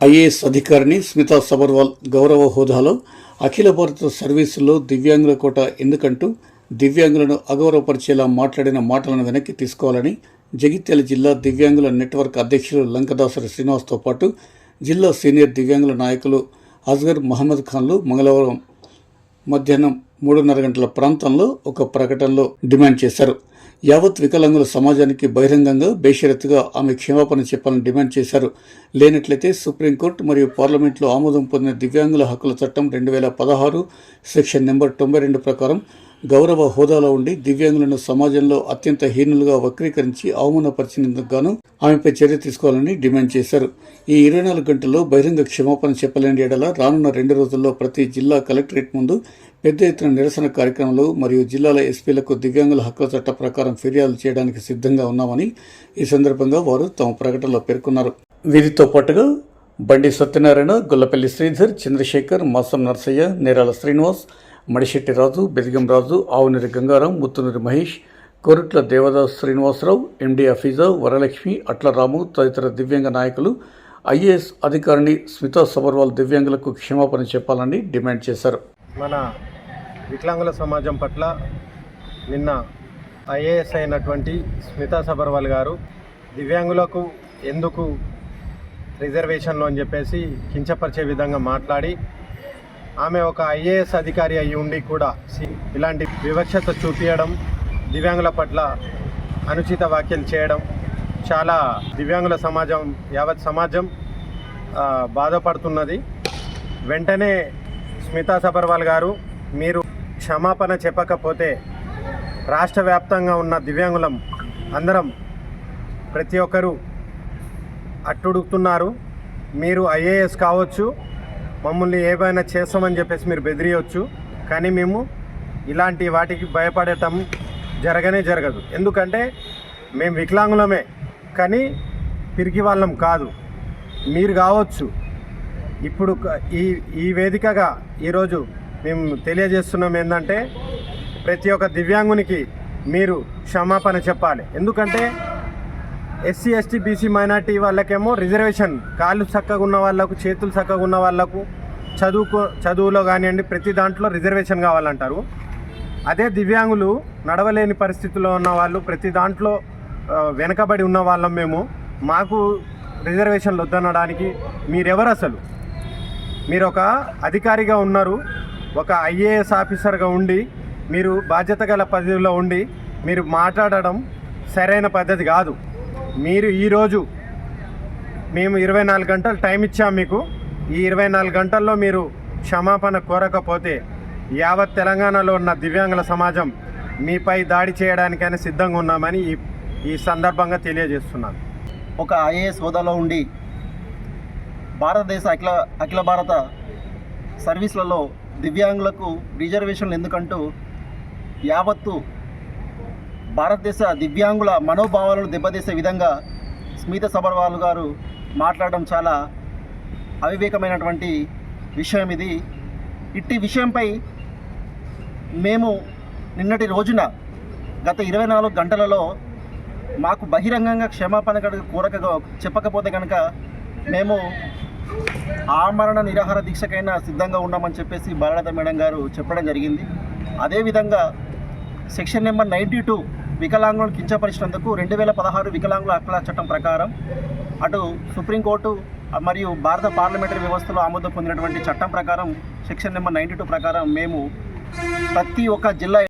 IAS అధికారిని స్మితా సబర్వాల్ గౌరవ హోదాలో అఖిల భారత సర్వీసుల్లో దివ్యాంగుల కోట ఎందుకంటూ దివ్యాంగులను అగౌరవపరిచేలా మాట్లాడిన మాటలను వెనక్కి తీసుకోవాలని జగిత్యాల జిల్లా దివ్యాంగుల నెట్వర్క్ అధ్యక్షులు లంకదాసరి శ్రీనివాస్తో పాటు జిల్లా సీనియర్ దివ్యాంగుల నాయకులు అజ్గర్ మహమ్మద్ ఖాన్లు మంగళవారం మధ్యాహ్నం మూడున్నర గంటల ప్రాంతంలో ఒక ప్రకటనలో డిమాండ్ చేశారు. యావత్ వికలాంగుల సమాజానికి బహిరంగంగా బేషరతుగా ఆమె క్షమాపణ చెప్పాలని డిమాండ్ చేశారు. లేనట్లయితే సుప్రీంకోర్టు మరియు పార్లమెంట్లో ఆమోదం పొందిన దివ్యాంగుల హక్కుల చట్టం రెండు వేల పదహారు సెక్షన్ నెంబర్ తొంభై రెండు ప్రకారం గౌరవ హోదాలో ఉండి దివ్యాంగులను సమాజంలో అత్యంత హీనులుగా వక్రీకరించి అవమానపరిచినందుకు గాను ఆమెపై చర్య తీసుకోవాలని డిమాండ్ చేశారు. ఈ ఇరవై నాలుగు గంటల్లో బహిరంగ క్షమాపణ చెప్పలేని ఎడల రానున్న రెండు రోజుల్లో ప్రతి జిల్లా కలెక్టరేట్ ముందు పెద్ద ఎత్తున నిరసన కార్యక్రమాలు మరియు జిల్లాల ఎస్పీలకు దివ్యాంగుల హక్కుల చట్ట ప్రకారం ఫిర్యాదు చేయడానికి సిద్ధంగా ఉన్నామని ఈ సందర్భంగా వారు తమ ప్రకటనలో పేర్కొన్నారు. వీరితో పాటుగా బండి సత్యనారాయణ గొల్లపల్లి శ్రీధర్ చంద్రశేఖర్ మాసం నర్సయ్య నేరాల శ్రీనివాస్ మడిశెట్టి రాజు బెదిగం రాజు ఆవునూరి గంగారాం ముత్తునూరి మహేష్ కోరుట్ల దేవదాస్ శ్రీనివాసరావు ఎండి అఫీజా వరలక్ష్మి అట్ల రాము తదితర దివ్యాంగ నాయకులు ఐఏఎస్ అధికారిని స్మితా సబర్వాల్ దివ్యాంగులకు క్షమాపణ చెప్పాలని డిమాండ్ చేశారు. మన వికలాంగుల సమాజం పట్ల నిన్న ఐఏఎస్ అయినటువంటి స్మితా సబర్వాల్ గారు దివ్యాంగులకు ఎందుకు రిజర్వేషన్లు అని చెప్పేసి కించపరిచే విధంగా మాట్లాడి ఆమె ఒక ఐఏఎస్ అధికారి అయి ఉండి కూడా సి- ఇలాంటి వివక్షత చూపించడం దివ్యాంగుల పట్ల అనుచిత వ్యాఖ్యలు చేయడం చాలా దివ్యాంగుల సమాజం యావత్ సమాజం బాధపడుతున్నది. వెంటనే స్మితా సబర్వాల్ గారు మీరు క్షమాపణ చెప్పకపోతే రాష్ట్ర వ్యాప్తంగా ఉన్న దివ్యాంగులం అందరం ప్రతి ఒక్కరూ అట్టుడుగుతున్నారు. మీరు ఐఏఎస్ కావచ్చు మమ్మల్ని ఏమైనా చేస్తామని చెప్పేసి మీరు బెదిరియవచ్చు కానీ మేము ఇలాంటి వాటికి భయపడటం జరగనే జరగదు. ఎందుకంటే మేము వికలాంగులమే కానీ పిరికి వాళ్ళం కాదు. మీరు కావచ్చు. ఇప్పుడు ఈ ఈ వేదికగా ఈరోజు మేము తెలియజేస్తున్నాం ఏంటంటే ప్రతి ఒక్క దివ్యాంగునికి మీరు క్షమాపణ చెప్పాలి. ఎందుకంటే ఎస్సీ ఎస్టీ బీసీ మైనార్టీ వాళ్ళకేమో రిజర్వేషన్. కాళ్ళు చక్కగా ఉన్న వాళ్ళకు చేతులు చక్కగా ఉన్న వాళ్ళకు చదువుకో చదువులో కానివ్వండి ప్రతి దాంట్లో రిజర్వేషన్ కావాలంటారు. అదే దివ్యాంగులు నడవలేని పరిస్థితుల్లో ఉన్న వాళ్ళు ప్రతి దాంట్లో వెనకబడి ఉన్న వాళ్ళం మేము. మాకు రిజర్వేషన్లు వద్దనడానికి మీరెవరు అసలు? మీరు ఒక అధికారిగా ఉన్నారు ఒక ఐఏఎస్ ఆఫీసర్గా ఉండి మీరు బాధ్యత గల పదవిలో ఉండి మీరు మాట్లాడడం సరైన పద్ధతి కాదు. మీరు ఈరోజు మేము ఇరవై నాలుగు గంటలు టైం ఇచ్చాం మీకు. ఈ ఇరవై నాలుగు గంటల్లో మీరు క్షమాపణ కోరకపోతే యావత్ తెలంగాణలో ఉన్న దివ్యాంగుల సమాజం మీపై దాడి చేయడానికైనా సిద్ధంగా ఉన్నామని ఈ ఈ సందర్భంగా తెలియజేస్తున్నాను. ఒక ఐఏఎస్ హోదాలో ఉండి భారతదేశ అఖిల అఖిల భారత సర్వీసులలో దివ్యాంగులకు రిజర్వేషన్లు ఎందుకంటూ యావత్తు భారతదేశ దివ్యాంగుల మనోభావాలను దెబ్బతీసే విధంగా స్మిత సబర్వాల్ గారు మాట్లాడడం చాలా అవివేకమైనటువంటి విషయం ఇది. ఇట్టి విషయంపై మేము నిన్నటి రోజున గత ఇరవై నాలుగు గంటలలో మాకు బహిరంగంగా క్షమాపణ కనుక కోరక చెప్పకపోతే కనుక మేము ఆమరణ నిరాహార దీక్షకైనా సిద్ధంగా ఉన్నామని చెప్పేసి భారత మేడం గారు చెప్పడం జరిగింది. అదేవిధంగా సెక్షన్ నెంబర్ నైంటీ టూ వికలాంగులను కించపరిచినందుకు రెండు వేల పదహారు వికలాంగుల హక్కుల చట్టం ప్రకారం అటు సుప్రీంకోర్టు మరియు భారత పార్లమెంటరీ వ్యవస్థలో ఆమోదం పొందినటువంటి చట్టం ప్రకారం సెక్షన్ నెంబర్ నైంటీ టూ ప్రకారం మేము ప్రతి ఒక్క జిల్లా